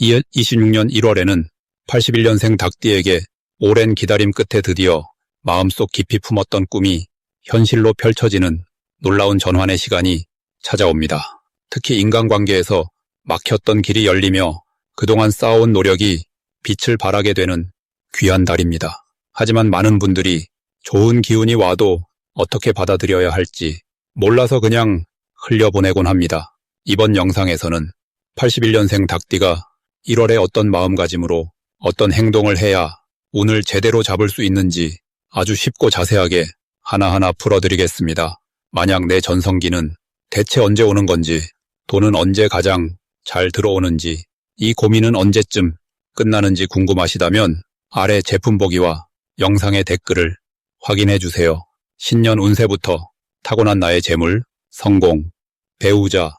26년 1월에는 81년생 닭띠에게 오랜 기다림 끝에 드디어 마음속 깊이 품었던 꿈이 현실로 펼쳐지는 놀라운 전환의 시간이 찾아옵니다. 특히 인간관계에서 막혔던 길이 열리며 그동안 쌓아온 노력이 빛을 발하게 되는 귀한 달입니다. 하지만 많은 분들이 좋은 기운이 와도 어떻게 받아들여야 할지 몰라서 그냥 흘려보내곤 합니다. 이번 영상에서는 81년생 닭띠가 1월에 어떤 마음가짐으로 어떤 행동을 해야 운을 제대로 잡을 수 있는지 아주 쉽고 자세하게 하나하나 풀어드리겠습니다. 만약 내 전성기는 대체 언제 오는 건지, 돈은 언제 가장 잘 들어오는지, 이 고민은 언제쯤 끝나는지 궁금하시다면 아래 제품 보기와 영상의 댓글을 확인해 주세요. 신년 운세부터 타고난 나의 재물, 성공, 배우자,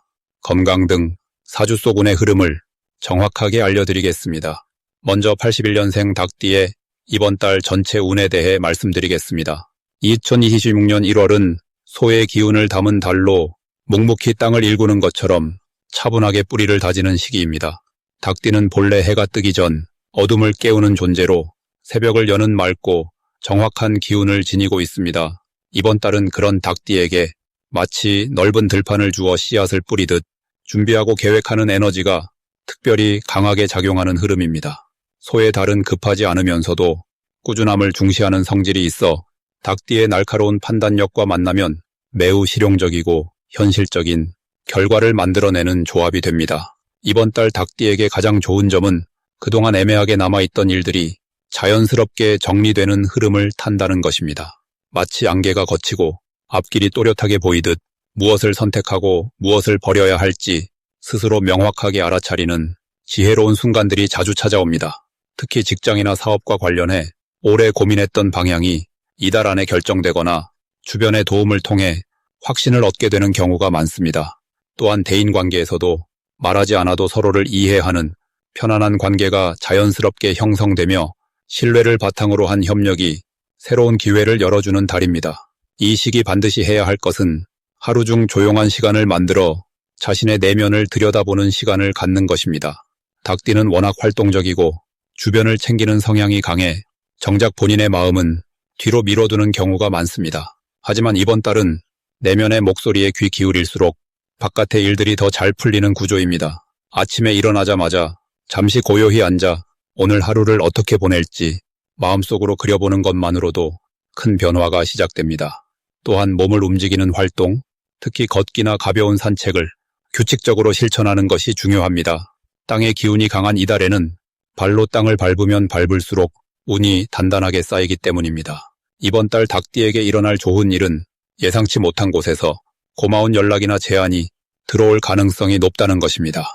건강 등 사주 속 운의 흐름을 정확하게 알려드리겠습니다. 먼저 81년생 닭띠의 이번 달 전체 운에 대해 말씀드리겠습니다. 2026년 1월은 소의 기운을 담은 달로 묵묵히 땅을 일구는 것처럼 차분하게 뿌리를 다지는 시기입니다. 닭띠는 본래 해가 뜨기 전 어둠을 깨우는 존재로 새벽을 여는 맑고 정확한 기운을 지니고 있습니다. 이번 달은 그런 닭띠에게 마치 넓은 들판을 주어 씨앗을 뿌리듯 준비하고 계획하는 에너지가 특별히 강하게 작용하는 흐름입니다. 소의 달은 급하지 않으면서도 꾸준함을 중시하는 성질이 있어 닭띠의 날카로운 판단력과 만나면 매우 실용적이고 현실적인 결과를 만들어내는 조합이 됩니다. 이번 달 닭띠에게 가장 좋은 점은 그동안 애매하게 남아있던 일들이 자연스럽게 정리되는 흐름을 탄다는 것입니다. 마치 안개가 걷히고 앞길이 또렷하게 보이듯 무엇을 선택하고 무엇을 버려야 할지 스스로 명확하게 알아차리는 지혜로운 순간들이 자주 찾아옵니다. 특히 직장이나 사업과 관련해 오래 고민했던 방향이 이달 안에 결정되거나 주변의 도움을 통해 확신을 얻게 되는 경우가 많습니다. 또한 대인 관계에서도 말하지 않아도 서로를 이해하는 편안한 관계가 자연스럽게 형성되며 신뢰를 바탕으로 한 협력이 새로운 기회를 열어주는 달입니다. 이 시기 반드시 해야 할 것은 하루 중 조용한 시간을 만들어 자신의 내면을 들여다보는 시간을 갖는 것입니다. 닭띠는 워낙 활동적이고 주변을 챙기는 성향이 강해 정작 본인의 마음은 뒤로 미뤄두는 경우가 많습니다. 하지만 이번 달은 내면의 목소리에 귀 기울일수록 바깥의 일들이 더 잘 풀리는 구조입니다. 아침에 일어나자마자 잠시 고요히 앉아 오늘 하루를 어떻게 보낼지 마음속으로 그려보는 것만으로도 큰 변화가 시작됩니다. 또한 몸을 움직이는 활동, 특히 걷기나 가벼운 산책을 규칙적으로 실천하는 것이 중요합니다. 땅의 기운이 강한 이달에는 발로 땅을 밟으면 밟을수록 운이 단단하게 쌓이기 때문입니다. 이번 달 닭띠에게 일어날 좋은 일은 예상치 못한 곳에서 고마운 연락이나 제안이 들어올 가능성이 높다는 것입니다.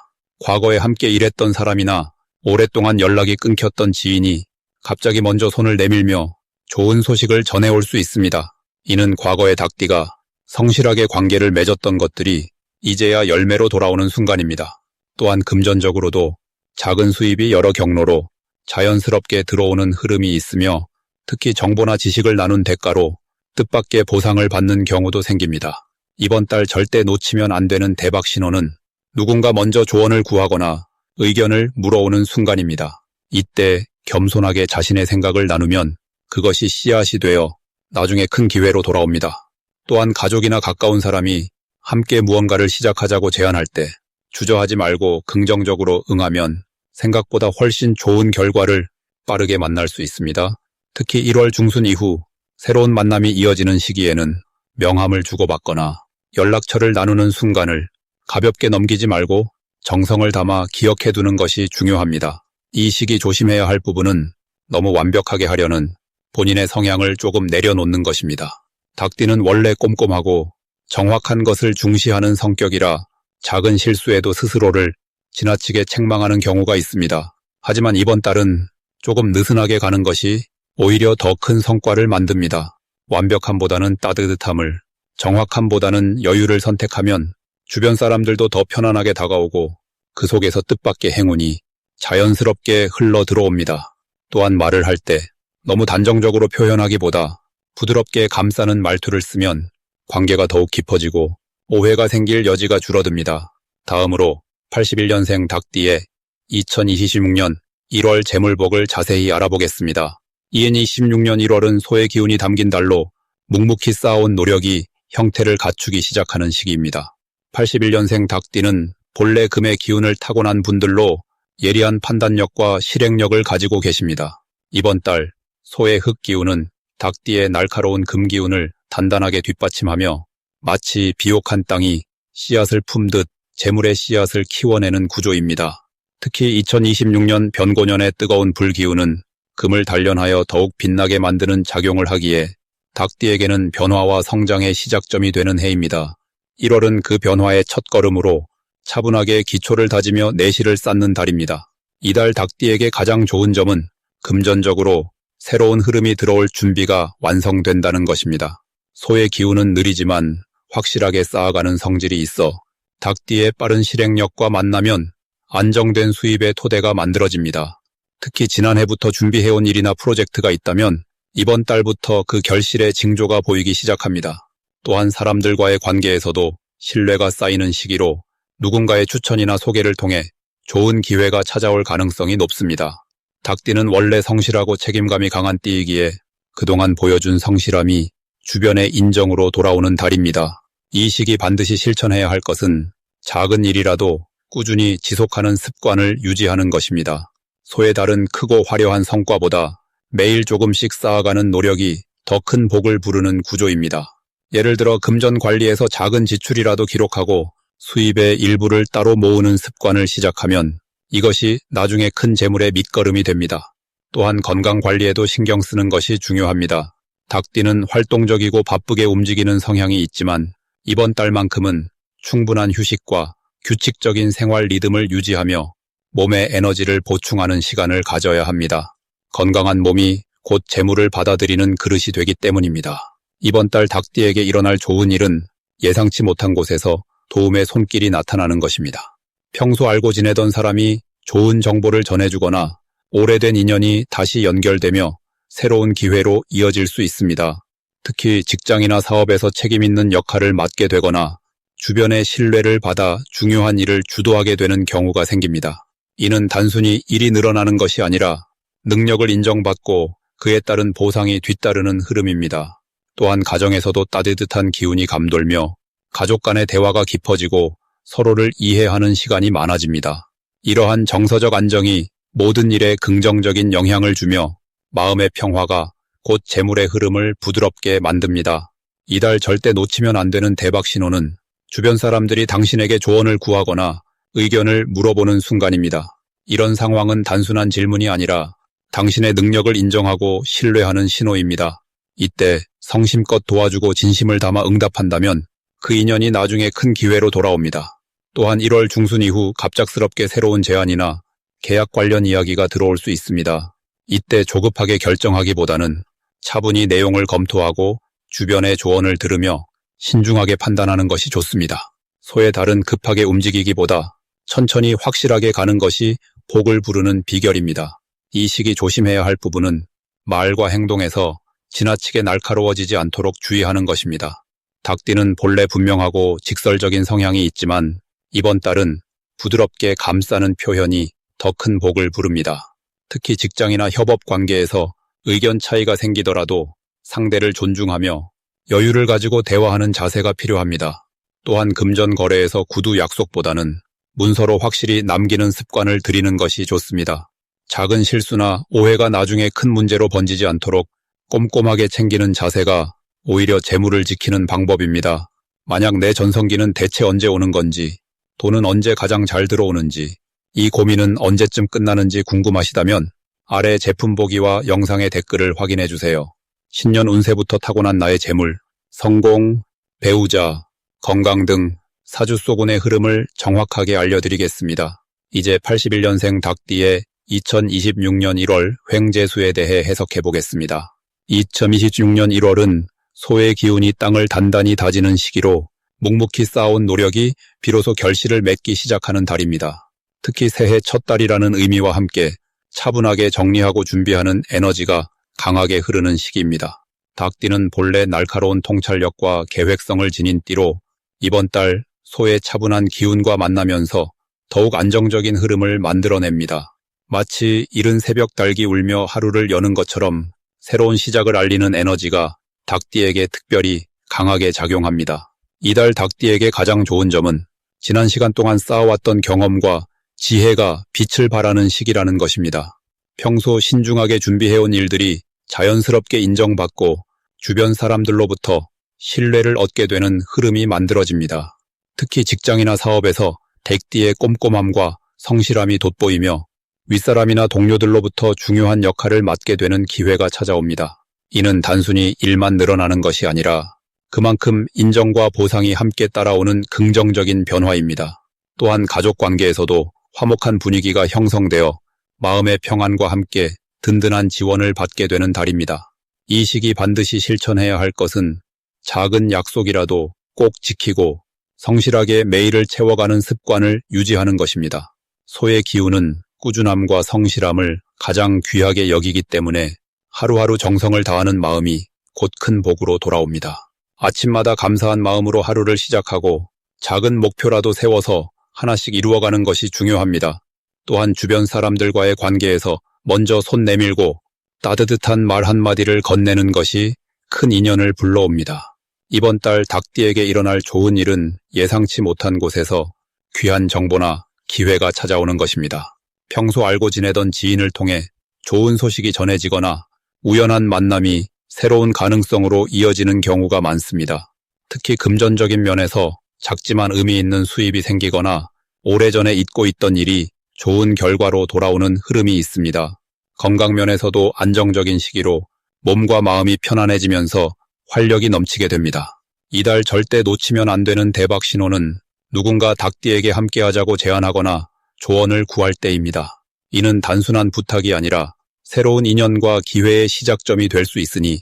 과거에 함께 일했던 사람이나 오랫동안 연락이 끊겼던 지인이 갑자기 먼저 손을 내밀며 좋은 소식을 전해올 수 있습니다. 이는 과거의 닭띠가 성실하게 관계를 맺었던 것들이 이제야 열매로 돌아오는 순간입니다. 또한 금전적으로도 작은 수입이 여러 경로로 자연스럽게 들어오는 흐름이 있으며 특히 정보나 지식을 나눈 대가로 뜻밖의 보상을 받는 경우도 생깁니다. 이번 달 절대 놓치면 안 되는 대박 신호는 누군가 먼저 조언을 구하거나 의견을 물어오는 순간입니다. 이때 겸손하게 자신의 생각을 나누면 그것이 씨앗이 되어 나중에 큰 기회로 돌아옵니다. 또한 가족이나 가까운 사람이 함께 무언가를 시작하자고 제안할 때 주저하지 말고 긍정적으로 응하면 생각보다 훨씬 좋은 결과를 빠르게 만날 수 있습니다. 특히 1월 중순 이후 새로운 만남이 이어지는 시기에는 명함을 주고받거나 연락처를 나누는 순간을 가볍게 넘기지 말고 정성을 담아 기억해 두는 것이 중요합니다. 이 시기 조심해야 할 부분은 너무 완벽하게 하려는 본인의 성향을 조금 내려놓는 것입니다. 닭띠는 원래 꼼꼼하고 정확한 것을 중시하는 성격이라 작은 실수에도 스스로를 지나치게 책망하는 경우가 있습니다. 하지만 이번 달은 조금 느슨하게 가는 것이 오히려 더 큰 성과를 만듭니다. 완벽함보다는 따뜻함을, 정확함보다는 여유를 선택하면 주변 사람들도 더 편안하게 다가오고 그 속에서 뜻밖의 행운이 자연스럽게 흘러 들어옵니다. 또한 말을 할 때 너무 단정적으로 표현하기보다 부드럽게 감싸는 말투를 쓰면 관계가 더욱 깊어지고 오해가 생길 여지가 줄어듭니다. 다음으로 81년생 닭띠의 2026년 1월 재물복을 자세히 알아보겠습니다. 2026년 1월은 소의 기운이 담긴 달로 묵묵히 쌓아온 노력이 형태를 갖추기 시작하는 시기입니다. 81년생 닭띠는 본래 금의 기운을 타고난 분들로 예리한 판단력과 실행력을 가지고 계십니다. 이번 달 소의 흙 기운은 닭띠의 날카로운 금 기운을 단단하게 뒷받침하며 마치 비옥한 땅이 씨앗을 품듯 재물의 씨앗을 키워내는 구조입니다. 특히 2026년 변고년의 뜨거운 불기운은 금을 단련하여 더욱 빛나게 만드는 작용을 하기에 닭띠에게는 변화와 성장의 시작점이 되는 해입니다. 1월은 그 변화의 첫걸음으로 차분하게 기초를 다지며 내실을 쌓는 달입니다. 이달 닭띠에게 가장 좋은 점은 금전적으로 새로운 흐름이 들어올 준비가 완성된다는 것입니다. 소의 기운은 느리지만 확실하게 쌓아가는 성질이 있어 닭띠의 빠른 실행력과 만나면 안정된 수입의 토대가 만들어집니다. 특히 지난해부터 준비해온 일이나 프로젝트가 있다면 이번 달부터 그 결실의 징조가 보이기 시작합니다. 또한 사람들과의 관계에서도 신뢰가 쌓이는 시기로 누군가의 추천이나 소개를 통해 좋은 기회가 찾아올 가능성이 높습니다. 닭띠는 원래 성실하고 책임감이 강한 띠이기에 그동안 보여준 성실함이 주변의 인정으로 돌아오는 달입니다. 이 시기 반드시 실천해야 할 것은 작은 일이라도 꾸준히 지속하는 습관을 유지하는 것입니다. 소의 달은 크고 화려한 성과보다 매일 조금씩 쌓아가는 노력이 더 큰 복을 부르는 구조입니다. 예를 들어 금전 관리에서 작은 지출이라도 기록하고 수입의 일부를 따로 모으는 습관을 시작하면 이것이 나중에 큰 재물의 밑거름이 됩니다. 또한 건강 관리에도 신경 쓰는 것이 중요합니다. 닭띠는 활동적이고 바쁘게 움직이는 성향이 있지만 이번 달만큼은 충분한 휴식과 규칙적인 생활 리듬을 유지하며 몸의 에너지를 보충하는 시간을 가져야 합니다. 건강한 몸이 곧 재물을 받아들이는 그릇이 되기 때문입니다. 이번 달 닭띠에게 일어날 좋은 일은 예상치 못한 곳에서 도움의 손길이 나타나는 것입니다. 평소 알고 지내던 사람이 좋은 정보를 전해주거나 오래된 인연이 다시 연결되며 새로운 기회로 이어질 수 있습니다. 특히 직장이나 사업에서 책임있는 역할을 맡게 되거나 주변의 신뢰를 받아 중요한 일을 주도하게 되는 경우가 생깁니다. 이는 단순히 일이 늘어나는 것이 아니라 능력을 인정받고 그에 따른 보상이 뒤따르는 흐름입니다. 또한 가정에서도 따뜻한 기운이 감돌며 가족 간의 대화가 깊어지고 서로를 이해하는 시간이 많아집니다. 이러한 정서적 안정이 모든 일에 긍정적인 영향을 주며 마음의 평화가 곧 재물의 흐름을 부드럽게 만듭니다. 이달 절대 놓치면 안 되는 대박 신호는 주변 사람들이 당신에게 조언을 구하거나 의견을 물어보는 순간입니다. 이런 상황은 단순한 질문이 아니라 당신의 능력을 인정하고 신뢰하는 신호입니다. 이때 성심껏 도와주고 진심을 담아 응답한다면 그 인연이 나중에 큰 기회로 돌아옵니다. 또한 1월 중순 이후 갑작스럽게 새로운 제안이나 계약 관련 이야기가 들어올 수 있습니다. 이때 조급하게 결정하기보다는 차분히 내용을 검토하고 주변의 조언을 들으며 신중하게 판단하는 것이 좋습니다. 소의 달은 급하게 움직이기보다 천천히 확실하게 가는 것이 복을 부르는 비결입니다. 이 시기 조심해야 할 부분은 말과 행동에서 지나치게 날카로워지지 않도록 주의하는 것입니다. 닭띠는 본래 분명하고 직설적인 성향이 있지만 이번 달은 부드럽게 감싸는 표현이 더 큰 복을 부릅니다. 특히 직장이나 협업 관계에서 의견 차이가 생기더라도 상대를 존중하며 여유를 가지고 대화하는 자세가 필요합니다. 또한 금전 거래에서 구두 약속보다는 문서로 확실히 남기는 습관을 들이는 것이 좋습니다. 작은 실수나 오해가 나중에 큰 문제로 번지지 않도록 꼼꼼하게 챙기는 자세가 오히려 재물을 지키는 방법입니다. 만약 내 전성기는 대체 언제 오는 건지, 돈은 언제 가장 잘 들어오는지, 이 고민은 언제쯤 끝나는지 궁금하시다면 아래 제품 보기와 영상의 댓글을 확인해 주세요. 신년 운세부터 타고난 나의 재물, 성공, 배우자, 건강 등 사주소군의 흐름을 정확하게 알려드리겠습니다. 이제 81년생 닭띠의 2026년 1월 횡재수에 대해 해석해 보겠습니다. 2026년 1월은 소의 기운이 땅을 단단히 다지는 시기로 묵묵히 쌓아온 노력이 비로소 결실을 맺기 시작하는 달입니다. 특히 새해 첫 달이라는 의미와 함께 차분하게 정리하고 준비하는 에너지가 강하게 흐르는 시기입니다. 닭띠는 본래 날카로운 통찰력과 계획성을 지닌 띠로 이번 달 소의 차분한 기운과 만나면서 더욱 안정적인 흐름을 만들어냅니다. 마치 이른 새벽 닭이 울며 하루를 여는 것처럼 새로운 시작을 알리는 에너지가 닭띠에게 특별히 강하게 작용합니다. 이달 닭띠에게 가장 좋은 점은 지난 시간 동안 쌓아왔던 경험과 지혜가 빛을 발하는 시기라는 것입니다. 평소 신중하게 준비해온 일들이 자연스럽게 인정받고 주변 사람들로부터 신뢰를 얻게 되는 흐름이 만들어집니다. 특히 직장이나 사업에서 덱띠의 꼼꼼함과 성실함이 돋보이며 윗사람이나 동료들로부터 중요한 역할을 맡게 되는 기회가 찾아옵니다. 이는 단순히 일만 늘어나는 것이 아니라 그만큼 인정과 보상이 함께 따라오는 긍정적인 변화입니다. 또한 가족 관계에서도 화목한 분위기가 형성되어 마음의 평안과 함께 든든한 지원을 받게 되는 달입니다. 이 시기 반드시 실천해야 할 것은 작은 약속이라도 꼭 지키고 성실하게 매일을 채워가는 습관을 유지하는 것입니다. 소의 기운은 꾸준함과 성실함을 가장 귀하게 여기기 때문에 하루하루 정성을 다하는 마음이 곧 큰 복으로 돌아옵니다. 아침마다 감사한 마음으로 하루를 시작하고 작은 목표라도 세워서 하나씩 이루어가는 것이 중요합니다. 또한 주변 사람들과의 관계에서 먼저 손 내밀고 따뜻한 말 한마디를 건네는 것이 큰 인연을 불러옵니다. 이번 달 닭띠에게 일어날 좋은 일은 예상치 못한 곳에서 귀한 정보나 기회가 찾아오는 것입니다. 평소 알고 지내던 지인을 통해 좋은 소식이 전해지거나 우연한 만남이 새로운 가능성으로 이어지는 경우가 많습니다. 특히 금전적인 면에서 작지만 의미 있는 수입이 생기거나 오래전에 잊고 있던 일이 좋은 결과로 돌아오는 흐름이 있습니다. 건강면에서도 안정적인 시기로 몸과 마음이 편안해지면서 활력이 넘치게 됩니다. 이달 절대 놓치면 안 되는 대박 신호는 누군가 닭띠에게 함께하자고 제안하거나 조언을 구할 때입니다. 이는 단순한 부탁이 아니라 새로운 인연과 기회의 시작점이 될 수 있으니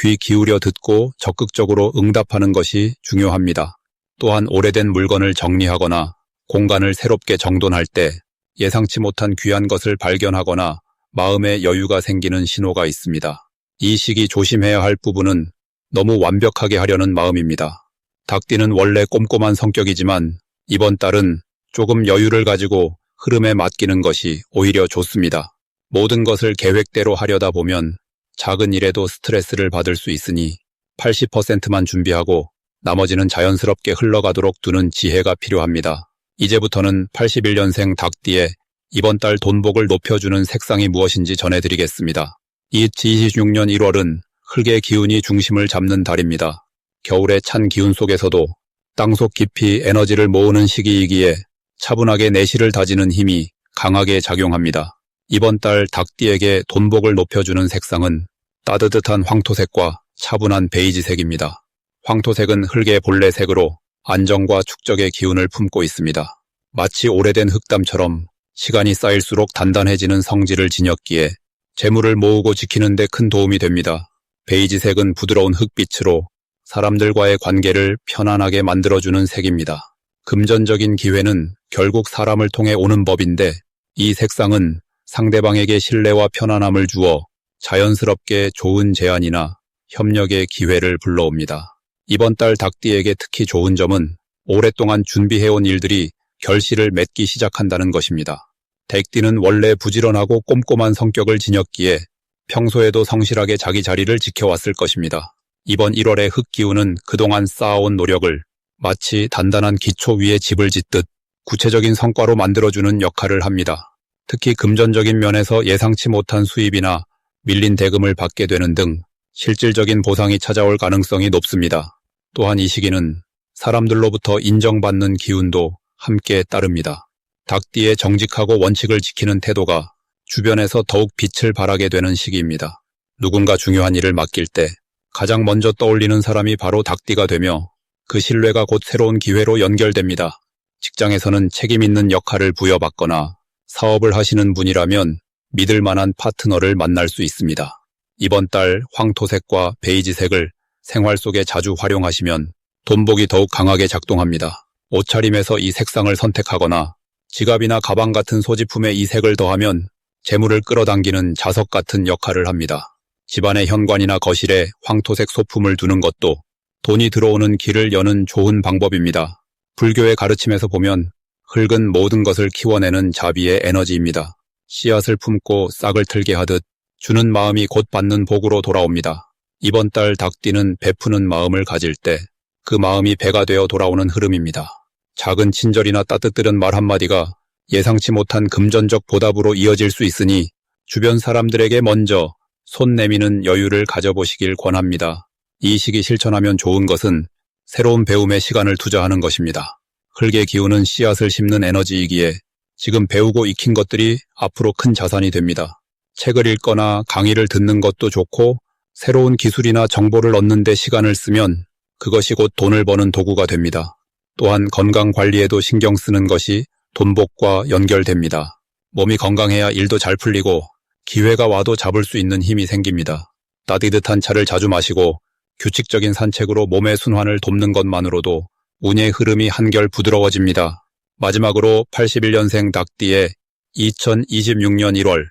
귀 기울여 듣고 적극적으로 응답하는 것이 중요합니다. 또한 오래된 물건을 정리하거나 공간을 새롭게 정돈할 때 예상치 못한 귀한 것을 발견하거나 마음의 여유가 생기는 신호가 있습니다. 이 시기 조심해야 할 부분은 너무 완벽하게 하려는 마음입니다. 닭띠는 원래 꼼꼼한 성격이지만 이번 달은 조금 여유를 가지고 흐름에 맡기는 것이 오히려 좋습니다. 모든 것을 계획대로 하려다 보면 작은 일에도 스트레스를 받을 수 있으니 80%만 준비하고 나머지는 자연스럽게 흘러가도록 두는 지혜가 필요합니다. 이제부터는 81년생 닭띠의 이번 달 돈복을 높여주는 색상이 무엇인지 전해드리겠습니다. 2026년 1월은 흙의 기운이 중심을 잡는 달입니다. 겨울의 찬 기운 속에서도 땅속 깊이 에너지를 모으는 시기이기에 차분하게 내실을 다지는 힘이 강하게 작용합니다. 이번 달 닭띠에게 돈복을 높여주는 색상은 따뜻한 황토색과 차분한 베이지색입니다. 황토색은 흙의 본래색으로 안정과 축적의 기운을 품고 있습니다. 마치 오래된 흙담처럼 시간이 쌓일수록 단단해지는 성질을 지녔기에 재물을 모으고 지키는 데 큰 도움이 됩니다. 베이지색은 부드러운 흙빛으로 사람들과의 관계를 편안하게 만들어주는 색입니다. 금전적인 기회는 결국 사람을 통해 오는 법인데 이 색상은 상대방에게 신뢰와 편안함을 주어 자연스럽게 좋은 제안이나 협력의 기회를 불러옵니다. 이번 달 닭띠에게 특히 좋은 점은 오랫동안 준비해온 일들이 결실을 맺기 시작한다는 것입니다. 닭띠는 원래 부지런하고 꼼꼼한 성격을 지녔기에 평소에도 성실하게 자기 자리를 지켜왔을 것입니다. 이번 1월의 흙기운은 그동안 쌓아온 노력을 마치 단단한 기초 위에 집을 짓듯 구체적인 성과로 만들어주는 역할을 합니다. 특히 금전적인 면에서 예상치 못한 수입이나 밀린 대금을 받게 되는 등 실질적인 보상이 찾아올 가능성이 높습니다. 또한 이 시기는 사람들로부터 인정받는 기운도 함께 따릅니다. 닭띠의 정직하고 원칙을 지키는 태도가 주변에서 더욱 빛을 발하게 되는 시기입니다. 누군가 중요한 일을 맡길 때 가장 먼저 떠올리는 사람이 바로 닭띠가 되며 그 신뢰가 곧 새로운 기회로 연결됩니다. 직장에서는 책임 있는 역할을 부여받거나 사업을 하시는 분이라면 믿을 만한 파트너를 만날 수 있습니다. 이번 달 황토색과 베이지색을 생활 속에 자주 활용하시면 돈복이 더욱 강하게 작동합니다. 옷차림에서 이 색상을 선택하거나 지갑이나 가방 같은 소지품에 이 색을 더하면 재물을 끌어당기는 자석 같은 역할을 합니다. 집안의 현관이나 거실에 황토색 소품을 두는 것도 돈이 들어오는 길을 여는 좋은 방법입니다. 불교의 가르침에서 보면 흙은 모든 것을 키워내는 자비의 에너지입니다. 씨앗을 품고 싹을 틀게 하듯 주는 마음이 곧 받는 복으로 돌아옵니다. 이번 달 닭띠는 베푸는 마음을 가질 때 그 마음이 배가 되어 돌아오는 흐름입니다. 작은 친절이나 따뜻들은 말 한마디가 예상치 못한 금전적 보답으로 이어질 수 있으니 주변 사람들에게 먼저 손 내미는 여유를 가져보시길 권합니다. 이 시기 실천하면 좋은 것은 새로운 배움의 시간을 투자하는 것입니다. 흙의 기운은 씨앗을 심는 에너지이기에 지금 배우고 익힌 것들이 앞으로 큰 자산이 됩니다. 책을 읽거나 강의를 듣는 것도 좋고 새로운 기술이나 정보를 얻는 데 시간을 쓰면 그것이 곧 돈을 버는 도구가 됩니다. 또한 건강 관리에도 신경 쓰는 것이 돈복과 연결됩니다. 몸이 건강해야 일도 잘 풀리고 기회가 와도 잡을 수 있는 힘이 생깁니다. 따뜻한 차를 자주 마시고 규칙적인 산책으로 몸의 순환을 돕는 것만으로도 운의 흐름이 한결 부드러워집니다. 마지막으로 81년생 닭띠의 2026년 1월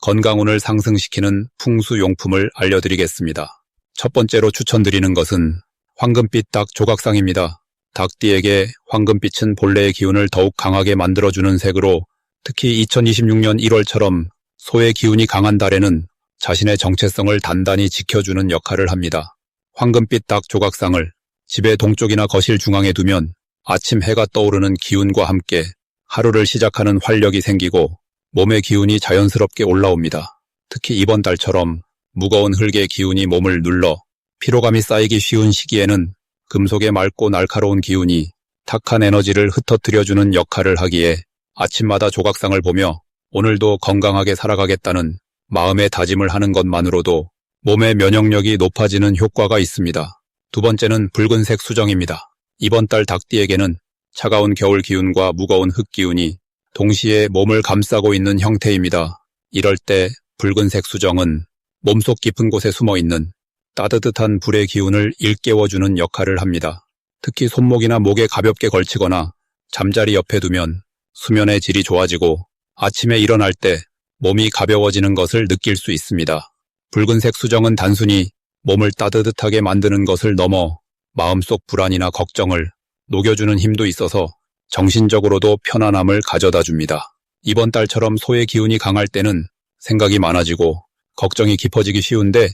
건강운을 상승시키는 풍수용품을 알려드리겠습니다. 첫 번째로 추천드리는 것은 황금빛 닭 조각상입니다. 닭띠에게 황금빛은 본래의 기운을 더욱 강하게 만들어주는 색으로 특히 2026년 1월처럼 소의 기운이 강한 달에는 자신의 정체성을 단단히 지켜주는 역할을 합니다. 황금빛 닭 조각상을 집의 동쪽이나 거실 중앙에 두면 아침 해가 떠오르는 기운과 함께 하루를 시작하는 활력이 생기고 몸의 기운이 자연스럽게 올라옵니다. 특히 이번 달처럼 무거운 흙의 기운이 몸을 눌러 피로감이 쌓이기 쉬운 시기에는 금속의 맑고 날카로운 기운이 탁한 에너지를 흩어뜨려주는 역할을 하기에 아침마다 조각상을 보며 오늘도 건강하게 살아가겠다는 마음의 다짐을 하는 것만으로도 몸의 면역력이 높아지는 효과가 있습니다. 두 번째는 붉은색 수정입니다. 이번 달 닭띠에게는 차가운 겨울 기운과 무거운 흙 기운이 동시에 몸을 감싸고 있는 형태입니다. 이럴 때 붉은색 수정은 몸속 깊은 곳에 숨어 있는 따뜻한 불의 기운을 일깨워주는 역할을 합니다. 특히 손목이나 목에 가볍게 걸치거나 잠자리 옆에 두면 수면의 질이 좋아지고 아침에 일어날 때 몸이 가벼워지는 것을 느낄 수 있습니다. 붉은색 수정은 단순히 몸을 따뜻하게 만드는 것을 넘어 마음속 불안이나 걱정을 녹여주는 힘도 있어서 정신적으로도 편안함을 가져다 줍니다. 이번 달처럼 소의 기운이 강할 때는 생각이 많아지고 걱정이 깊어지기 쉬운데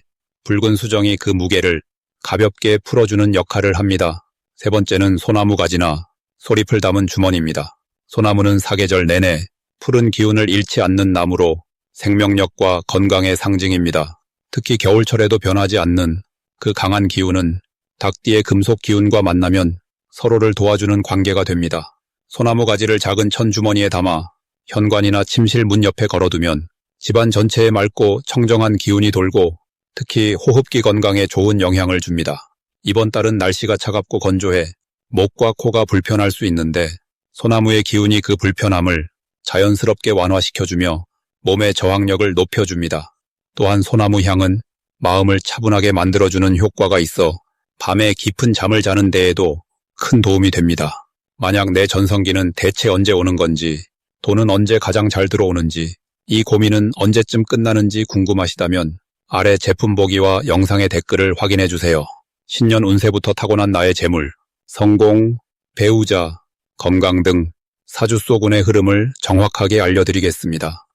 붉은 수정이 그 무게를 가볍게 풀어주는 역할을 합니다. 세 번째는 소나무 가지나 소리풀 담은 주머니입니다. 소나무는 사계절 내내 푸른 기운을 잃지 않는 나무로 생명력과 건강의 상징입니다. 특히 겨울철에도 변하지 않는 그 강한 기운은 닭띠의 금속 기운과 만나면 서로를 도와주는 관계가 됩니다. 소나무 가지를 작은 천 주머니에 담아 현관이나 침실 문 옆에 걸어두면 집안 전체에 맑고 청정한 기운이 돌고 특히 호흡기 건강에 좋은 영향을 줍니다. 이번 달은 날씨가 차갑고 건조해 목과 코가 불편할 수 있는데 소나무의 기운이 그 불편함을 자연스럽게 완화시켜주며 몸의 저항력을 높여줍니다. 또한 소나무 향은 마음을 차분하게 만들어주는 효과가 있어 밤에 깊은 잠을 자는 데에도 큰 도움이 됩니다. 만약 내 전성기는 대체 언제 오는 건지, 돈은 언제 가장 잘 들어오는지, 이 고민은 언제쯤 끝나는지 궁금하시다면 아래 제품 보기와 영상의 댓글을 확인해 주세요. 신년 운세부터 타고난 나의 재물, 성공, 배우자, 건강 등 사주 속 운의 흐름을 정확하게 알려드리겠습니다.